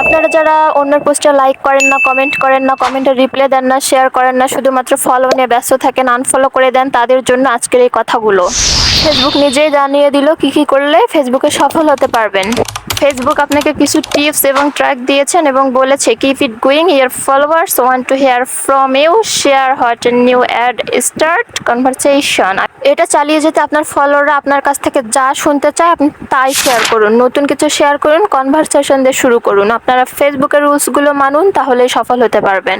আপনারা যারা অন্যের পোস্টে লাইক করেন না কমেন্ট করেন না কমেন্টে রিপ্লাই দেন না শেয়ার করেন না, শুধুমাত্র ফলো নিয়ে ব্যস্ত থাকেন আনফলো করে দেন, তাদের জন্য আজকের এই কথাগুলো। ফেসবুক নিজেই জানিয়ে দিল কি কি করলে ফেসবুকে সফল হতে পারবেন। ফেসবুক আপনাকে কিছু টিপস এবং ট্র্যাক দিয়েছেন এবং বলেছে keep it going your followers want to hear from you share what new and start conversation এটা চালিয়ে যেতে আপনার ফলোয়াররা আপনার কাছ থেকে যা শুনতে চায়, আপনি তাই শেয়ার করুন। নতুন কিছু শেয়ার করুন কনভারসেশন দিয়ে শুরু করুন। আপনারা ফেসবুকের রুলসগুলো মানুন তাহলে সফল হতে পারবেন।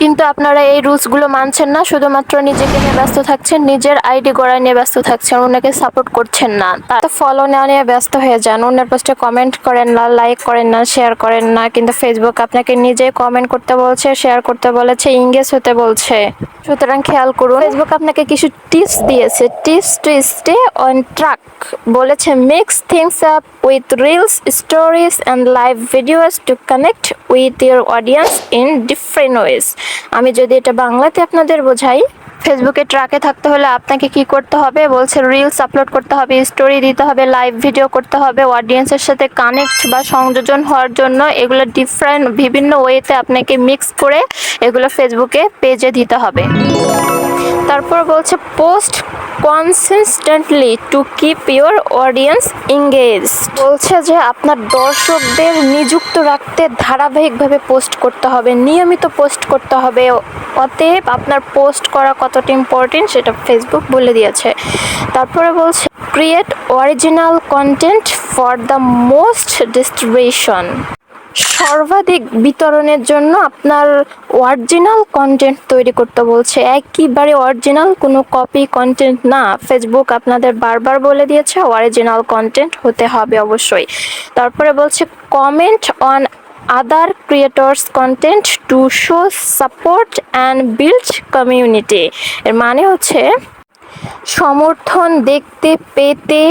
কিন্তু আপনারা এই রুলসগুলো মানছেন না, শুধুমাত্র নিজেকে নিয়ে ব্যস্ত থাকছেন, নিজের আইডি গড়ায় নিয়ে ব্যস্ত থাকছেন ওনাকে সাপোর্ট করছেন না। তার ফলো নেওয়া নিয়ে ব্যস্ত হয়ে যান, অন্যের পোস্টে কমেন্ট করেন না লাইক করেন না শেয়ার করেন না, কিন্তু ফেসবুক আপনাকে নিজে কমেন্ট করতে বলছে শেয়ার করতে বলেছে ইংগেজ হতে বলছে। সুতরাং খেয়াল করুন ফেসবুক আপনাকে কিছু টিপস দিয়েছে। Tips to stay on track বলেছে mix things up with reels stories and live videos to connect with your audience in different ways আমি যদি এটা বাংলাতে আপনাদের বোঝাই ফেসবুকে ট্রাকে থাকতে হলে আপনাকে কি করতে হবে? বলছে রিলস আপলোড করতে হবে স্টোরি দিতে হবে লাইভ ভিডিও করতে হবে অডিয়েন্সের সাথে কানেক্ট বা সংযোজন হওয়ার জন্য এগুলো ডিফারেন্ট বিভিন্ন ওয়েতে আপনাকে মিক্স করে এগুলো ফেসবুকে পেজে দিতে হবে। তারপর বলছে post consistently to keep your audience engage বলছে যে, আপনার দর্শকদের নিযুক্ত রাখতে ধারাবাহিকভাবে পোস্ট করতে হবে, নিয়মিত পোস্ট করতে হবে। অতএব আপনার পোস্ট করা কতটা ইম্পর্টেন্ট সেটা ফেসবুক বলে দিয়েছে। তারপরে বলছে create original content for the most distribution সর্বাধিক বিতরণের জন্য আপনার অরিজিনাল কন্টেন্ট তৈরি করতে বলছে। একেবারে অরিজিনাল কোনো কপি কন্টেন্ট না। ফেসবুক আপনাদের বারবার বলে দিয়েছে অরিজিনাল কন্টেন্ট হতে হবে অবশ্যই। তারপরে বলছে comment on other creators content to show support and build community এর মানে হচ্ছে সমর্থন দেখতে পেতে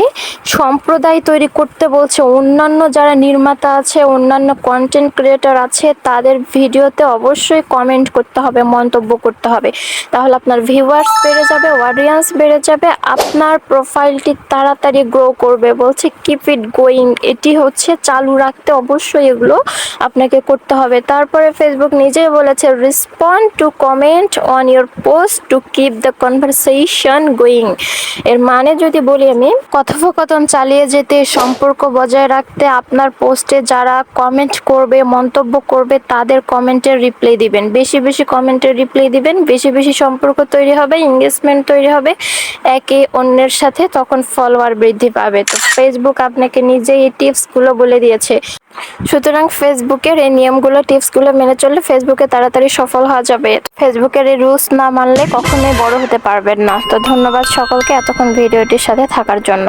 সম্প্রদায় তৈরি করতে বলছে। অন্যান্য যারা নির্মাতা আছে, অন্যান্য কন্টেন্ট ক্রিয়েটর আছে, তাদের ভিডিওতে অবশ্যই কমেন্ট করতে হবে, মন্তব্য করতে হবে। তাহলে আপনার ভিউয়ার্স বেড়ে যাবে অডিয়েন্স বেড়ে যাবে, আপনার প্রোফাইলটি তাড়াতাড়ি গ্রো করবে। বলছে কিপ ইট গোয়িং এটি হচ্ছে চালু রাখতে অবশ্যই এগুলো আপনাকে করতে হবে। তারপরে ফেসবুক নিজেই বলেছে respond to comment on your post to keep the conversation going এর মানে যদি বলি আমি, কথোপকথন চালিয়ে যেতে, সম্পর্ক বজায় রাখতে আপনার পোস্টে যারা কমেন্ট করবে, মন্তব্য করবে, তাদের কমেন্টের রিপ্লাই দিবেন। বেশি বেশি কমেন্টের রিপ্লাই দিবেন, বেশি বেশি সম্পর্ক তৈরি হবে এঙ্গেজমেন্ট তৈরি হবে, একে অন্যের সাথে তখন ফলোয়ার বৃদ্ধি পাবে। তো ফেসবুক আপনাকে নিজেই এই টিপসগুলো বলে দিয়েছে। সুতরাং ফেসবুকের এই নিয়মগুলো, টিপসগুলো মেনে চললে ফেসবুকে তাড়াতাড়ি সফল হওয়া যাবে। ফেসবুকের এই রুলস না মানলে কখনোই বড় হতে পারবেন না। তো ধন্যবাদ সকলকে এতক্ষণ ভিডিওটির সাথে থাকার জন্য।